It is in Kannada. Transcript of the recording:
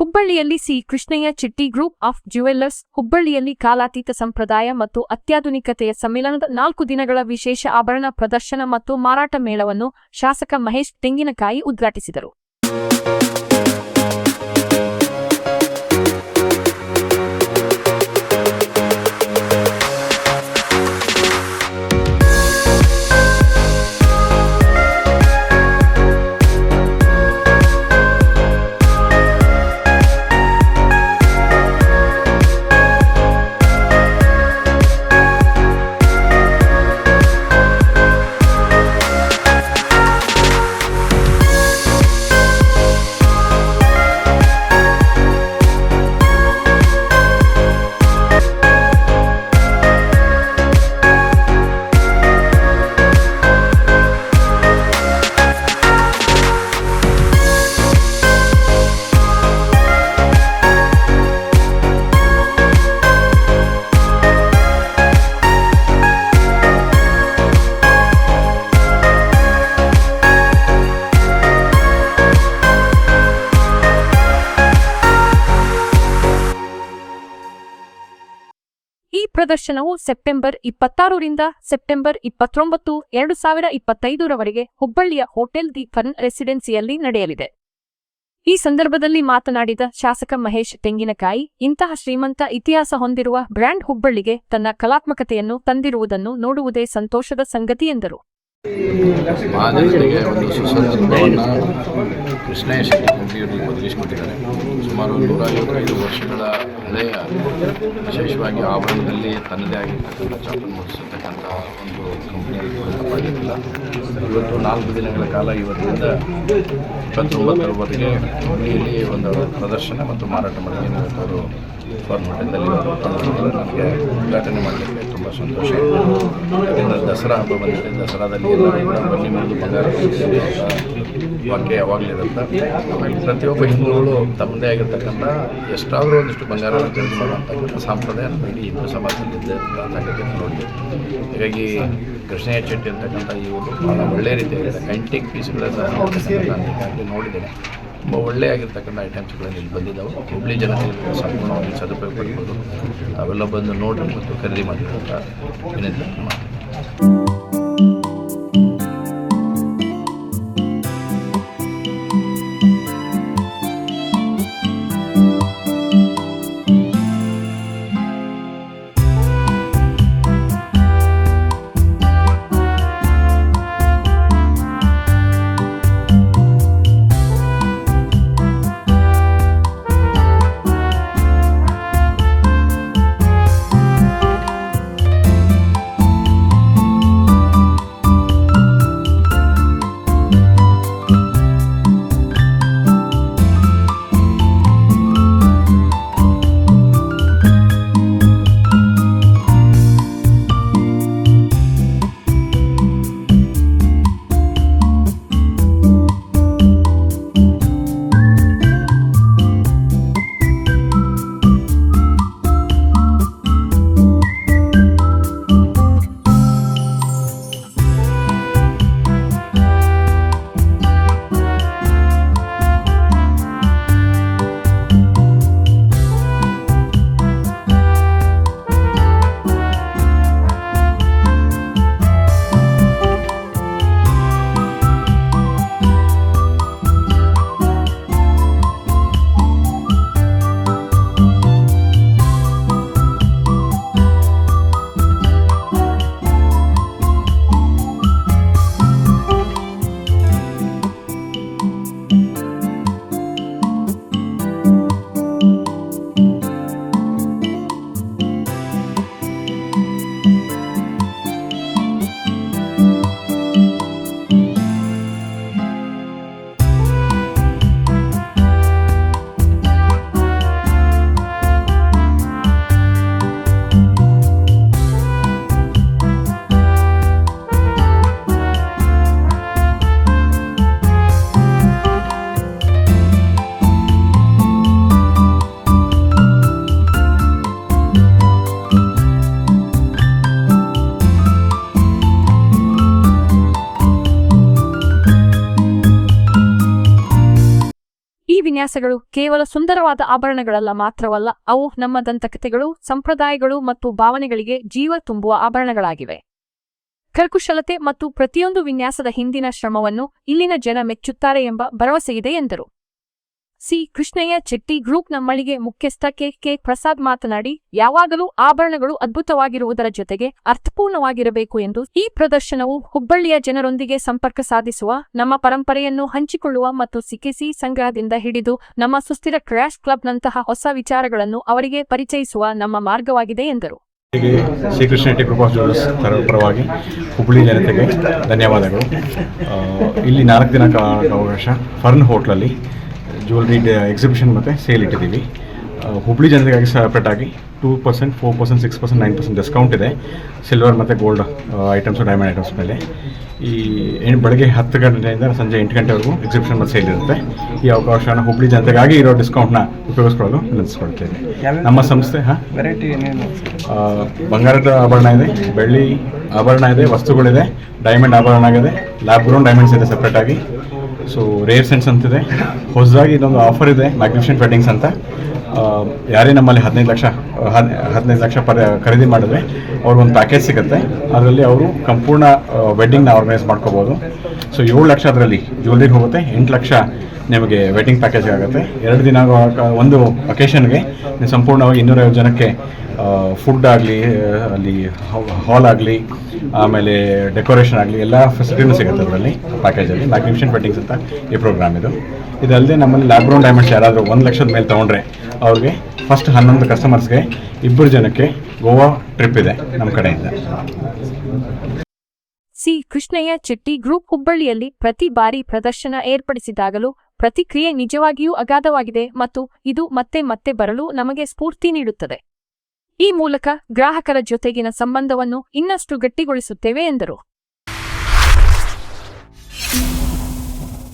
ಹುಬ್ಬಳ್ಳಿಯಲ್ಲಿ ಸಿ. ಕೃಷ್ಣಯ್ಯ ಚಿಟ್ಟಿ ಗ್ರೂಪ್ ಆಫ್ ಜ್ಯುವೆಲ್ಲರ್ಸ್, ಹುಬ್ಬಳ್ಳಿಯಲ್ಲಿ ಕಾಲಾತೀತ ಸಂಪ್ರದಾಯ ಮತ್ತು ಅತ್ಯಾಧುನಿಕತೆಯ ಸಮ್ಮಿಲನದ ನಾಲ್ಕು ದಿನಗಳ ವಿಶೇಷ ಆಭರಣ ಪ್ರದರ್ಶನ ಮತ್ತು ಮಾರಾಟ ಮೇಳವನ್ನು ಶಾಸಕ ಮಹೇಶ್ ತೆಂಗಿನಕಾಯಿ ಉದ್ಘಾಟಿಸಿದರು. ಪ್ರದರ್ಶನವು ಸೆಪ್ಟೆಂಬರ್ ಇಪ್ಪತ್ತಾರರಿಂದ ಸೆಪ್ಟೆಂಬರ್ ಇಪ್ಪತ್ತೊಂಬತ್ತು, ಎರಡು ಸಾವಿರ ಇಪ್ಪತ್ತೈದರವರೆಗೆ ಹುಬ್ಬಳ್ಳಿಯ ಹೋಟೆಲ್ ದಿ ಫರ್ನ್ ರೆಸಿಡೆನ್ಸಿಯಲ್ಲಿ ನಡೆಯಲಿದೆ. ಈ ಸಂದರ್ಭದಲ್ಲಿ ಮಾತನಾಡಿದ ಶಾಸಕ ಮಹೇಶ್ ತೆಂಗಿನಕಾಯಿ, ಇಂತಹ ಶ್ರೀಮಂತ ಇತಿಹಾಸ ಹೊಂದಿರುವ ಬ್ರ್ಯಾಂಡ್ ಹುಬ್ಬಳ್ಳಿಗೆ ತನ್ನ ಕಲಾತ್ಮಕತೆಯನ್ನು ತಂದಿರುವುದನ್ನು ನೋಡುವುದೇ ಸಂತೋಷದ ಸಂಗತಿ ಎಂದರು. ಸುಮಾರು ನೂರ ಐವತ್ತೈದು ವರ್ಷಗಳ ಹಳೆಯ ವಿಶೇಷವಾಗಿ ಆವರಣದಲ್ಲಿ ತನ್ನದೇ ಆಗಿರ್ತಕ್ಕಂಥ ಚಾಪನ್ನು ಮೂಡಿಸಿರ್ತಕ್ಕಂಥ ಒಂದು ಕಂಪ್ನಿಯಲ್ಲಿ ಇವತ್ತು ನಾಲ್ಕು ದಿನಗಳ ಕಾಲ ಇವತ್ತಿಂದ ಇಪ್ಪತ್ತೊಂಬತ್ತರವರೆಗೆ ಇಲ್ಲಿ ಒಂದು ಪ್ರದರ್ಶನ ಮತ್ತು ಮಾರಾಟ ಮಾಡಿ ಅವರು ಫಾರ್ಮ್ ಹೋಟೆಲ್ನಲ್ಲಿ ನನಗೆ ಉದ್ಘಾಟನೆ ಮಾಡಲಿಕ್ಕೆ ತುಂಬ ಸಂತೋಷ ಯಾಕೆಂದರೆ ದಸರಾ ಹಬ್ಬ ಬಂದಿದೆ. ದಸರಾದಲ್ಲಿ ಎಲ್ಲರೂ ಕೂಡ ಬನ್ನಿ ಮತ್ತು ಬಂಗಾರ ಯಾವಾಗಲಿರುತ್ತೆ ಪ್ರತಿಯೊಬ್ಬ ಹಿಂದೂಗಳು ತಮ್ಮದೇ ಆಗಿರ್ತಕ್ಕಂಥ ಎಷ್ಟಾದರೂ ಒಂದಿಷ್ಟು ಬಂಗಾರವನ್ನು ಖರೀದಿ ಮಾಡುವಂಥಕ್ಕಂಥ ಸಂಪ್ರದಾಯ ಇಡೀ ಹಿಂದೂ ಸಮಾಜದಲ್ಲಿ ಇದೆ ಅಂತ ಸಂಗತಿಯನ್ನು ನೋಡಿದೆ ಹೀಗಾಗಿ ಕೃಷ್ಣಯ್ಯ ಚೆಟ್ಟಿ ಅಂತಕ್ಕಂಥ ಇವರು ಭಾಳ ಒಳ್ಳೆಯ ರೀತಿಯಾಗಿದೆ ಆ್ಯಂಟಿಕ್ ಪೀಸ್ಗಳನ್ನು ನೋಡಿದ್ದೇನೆ. ತುಂಬ ಒಳ್ಳೆಯಾಗಿರ್ತಕ್ಕಂಥ ಐಟಮ್ಸ್ಗಳು ಇಲ್ಲಿ ಬಂದಿದ್ದಾವೆ ಹುಬ್ಳಿ ಜನತೆಗೆ ಸಂಪೂರ್ಣವಾಗಿ ಸದುಪಯೋಗ ಪಡ್ಬೋದು ಅವೆಲ್ಲ ಬಂದು ನೋಡಿ ಮತ್ತು ಖರೀದಿ ಮಾಡಿರೋಂಥ ವಿನಂತಿ ಮಾಡ್ತೀನಿ. ವಿನ್ಯಾಸಗಳು ಕೇವಲ ಸುಂದರವಾದ ಆಭರಣಗಳಲ್ಲ ಮಾತ್ರವಲ್ಲ, ಅವು ನಮ್ಮ ದಂತಕಥೆಗಳು, ಸಂಪ್ರದಾಯಗಳು ಮತ್ತು ಭಾವನೆಗಳಿಗೆ ಜೀವ ತುಂಬುವ ಆಭರಣಗಳಾಗಿವೆ. ಕರಕುಶಲತೆ ಮತ್ತು ಪ್ರತಿಯೊಂದು ವಿನ್ಯಾಸದ ಹಿಂದಿನ ಶ್ರಮವನ್ನು ಇಲ್ಲಿನ ಜನ ಮೆಚ್ಚುತ್ತಾರೆ ಎಂಬ ಭರವಸೆಯಿದೆ ಎಂದರು. ಸಿ. ಕೃಷ್ಣಯ್ಯ ಚೆಟ್ಟಿ ಗ್ರೂಪ್ ಮಳಿಗೆ ಮುಖ್ಯಸ್ಥ ಕೆ. ಕೆ. ಪ್ರಸಾದ್ ಮಾತನಾಡಿ, ಯಾವಾಗಲೂ ಆಭರಣಗಳು ಅದ್ಭುತವಾಗಿರುವುದರ ಜೊತೆಗೆ ಅರ್ಥಪೂರ್ಣವಾಗಿರಬೇಕು ಎಂದು ಈ ಪ್ರದರ್ಶನವು ಹುಬ್ಬಳ್ಳಿಯ ಜನರೊಂದಿಗೆ ಸಂಪರ್ಕ ಸಾಧಿಸುವ, ನಮ್ಮ ಪರಂಪರೆಯನ್ನು ಹಂಚಿಕೊಳ್ಳುವ ಮತ್ತು ಸಿಕೆಸಿ ಸಂಗ್ರಹದಿಂದ ಹಿಡಿದು ನಮ್ಮ ಸುಸ್ಥಿರ ಕ್ರ್ಯಾಶ್ ಕ್ಲಬ್ನಂತಹ ಹೊಸ ವಿಚಾರಗಳನ್ನು ಅವರಿಗೆ ಪರಿಚಯಿಸುವ ನಮ್ಮ ಮಾರ್ಗವಾಗಿದೆ ಎಂದರು. ಜ್ಯುವೆಲ್ಲರ್ಸ್ ಪರವಾಗಿ ಹುಬ್ಬಳ್ಳಿ ಜನತೆಗೆ ಧನ್ಯವಾದಗಳು. ಇಲ್ಲಿ ನಾಲ್ಕು ದಿನ ಕಾಲ ಅವಕಾಶ. ಫರ್ನ್ ಹೋಟ್ಲಲ್ಲಿ ಜ್ಯುವೆಲ್ರಿ ಎಕ್ಸಿಬಿಷನ್ ಮತ್ತು ಸೇಲ್ ಇಟ್ಟಿದ್ದೀವಿ. ಹುಬ್ಳಿ ಜನರಿಗಾಗಿ ಜನತೆಗಾಗಿ ಸಪ್ರೇಟಾಗಿ two percent four percent six percent nine percent discount ಇದೆ. ಸಿಲ್ವರ್ ಮತ್ತು ಗೋಲ್ಡ್ ಐಟಮ್ಸು ಡೈಮಂಡ್ ಐಟಮ್ಸ್ ಮೇಲೆ. ಈ ಏನು ಬೆಳಗ್ಗೆ ಹತ್ತು ಗಂಟೆಯಿಂದ ಸಂಜೆ ಎಂಟು ಗಂಟೆವರೆಗೂ ಎಕ್ಸಿಬಿಷನ್ ಮತ್ತು ಸೇಲ್ ಇರುತ್ತೆ. ಈ ಅವಕಾಶನ ಹುಬ್ಬಳ್ಳಿ ಜನತೆಗಾಗಿ ಇರೋ ಡಿಸ್ಕೌಂಟ್ನ ಉಪಯೋಗಿಸ್ಕೊಳ್ಳಲು ವಿನಂತಿಸ್ಕೊಳ್ತೇವೆ ನಮ್ಮ ಸಂಸ್ಥೆ ಹಾಂ? ವೆರೈಟಿ ಬಂಗಾರದ ಆಭರಣ ಇದೆ ಬೆಳ್ಳಿ ಆಭರಣ ಇದೆ ವಸ್ತುಗಳಿದೆ ಡೈಮಂಡ್ ಆಭರಣ ಆಗಿದೆ ಲ್ಯಾಬ್ ಗ್ರೌಂಡ್ ಡೈಮಂಡ್ಸ್ ಇದೆ ಸಪ್ರೇಟಾಗಿ ಸೊ ರೇರ್ ಸೆನ್ಸ್ ಅಂತಿದೆ. ಹೊಸದಾಗಿ ಇದೊಂದು ಆಫರ್ ಇದೆ ಮ್ಯಾಗ್ನಿಫಿಷೆಂಟ್ ವೆಡ್ಡಿಂಗ್ಸ್ ಅಂತ. ಯಾರೇ ನಮ್ಮಲ್ಲಿ ಹದಿನೈದು ಲಕ್ಷ, ಹದ್- ಹದಿನೈದು ಲಕ್ಷ ಪರ ಖರೀದಿ ಮಾಡಿದ್ರೆ ಅವ್ರಿಗೊಂದು ಪ್ಯಾಕೇಜ್ ಸಿಗುತ್ತೆ. ಅದರಲ್ಲಿ ಅವರು ಸಂಪೂರ್ಣ ವೆಡ್ಡಿಂಗ್ನ ಆರ್ಗನೈಸ್ ಮಾಡ್ಕೋಬೋದು. ಸೊ ಏಳು ಲಕ್ಷ ಅದರಲ್ಲಿ ಜ್ಯುವೆಲ್ರಿಗೆ ಹೋಗುತ್ತೆ. ಎಂಟು ಲಕ್ಷ ನಿಮಗೆ ವೆಡ್ಡಿಂಗ್ ಪ್ಯಾಕೇಜ್ ಆಗುತ್ತೆ. ಎರಡು ದಿನ ಒಂದು ಒಕೇಶನ್ಗೆ ನೀವು ಸಂಪೂರ್ಣವಾಗಿ ಇನ್ನೂರೈವತ್ತು ಜನಕ್ಕೆ ಫುಡ್ ಆಗಲಿ ಅಲ್ಲಿ ಹಾಲ್ ಆಗಲಿ, ಆಮೇಲೆ ಡೆಕೋರೇಷನ್ ಆಗಲಿ, ಎಲ್ಲ ಫೆಸಿಲಿಟಿನೂ ಸಿಗುತ್ತೆ ಅದರಲ್ಲಿ ಪ್ಯಾಕೇಜಲ್ಲಿ ಮ್ಯಾಗ್ನಿಫಿಷನ್ ವೆಡ್ಡಿಂಗ್ಸ್ ಅಂತ ಈ ಪ್ರೋಗ್ರಾಮ್ ಇದು. ಇದಲ್ಲದೆ ನಮ್ಮಲ್ಲಿ ಲ್ಯಾಬ್ರೌನ್ ಡೈಮಂಡ್ಸ್ ಯಾರಾದರೂ ಒಂದು ಲಕ್ಷದ ಮೇಲೆ ತೊಗೊಂಡ್ರೆ ಅವ್ರಿಗೆ ಫಸ್ಟ್ ಹನ್ನೊಂದು ಕಸ್ಟಮರ್ಸ್ಗೆ ಇಬ್ಬರು ಜನಕ್ಕೆ ಗೋವಾ ಟ್ರಿಪ್ ಇದೆ ನಮ್ಮ ಕಡೆಯಿಂದ. ಸಿ. ಕೃಷ್ಣಯ್ಯ ಚೆಟ್ಟಿ ಗ್ರೂಪ್ ಹುಬ್ಬಳ್ಳಿಯಲ್ಲಿ ಪ್ರತಿ ಬಾರಿ ಪ್ರದರ್ಶನ ಏರ್ಪಡಿಸಿದಾಗಲೂ ಪ್ರತಿಕ್ರಿಯೆ ನಿಜವಾಗಿಯೂ ಅಗಾಧವಾಗಿದೆ ಮತ್ತು ಇದು ಮತ್ತೆ ಮತ್ತೆ ಬರಲು ನಮಗೆ ಸ್ಫೂರ್ತಿ ನೀಡುತ್ತದೆ. ಈ ಮೂಲಕ ಗ್ರಾಹಕರ ಜೊತೆಗಿನ ಸಂಬಂಧವನ್ನು ಇನ್ನಷ್ಟು ಗಟ್ಟಿಗೊಳಿಸುತ್ತೇವೆ ಎಂದರು.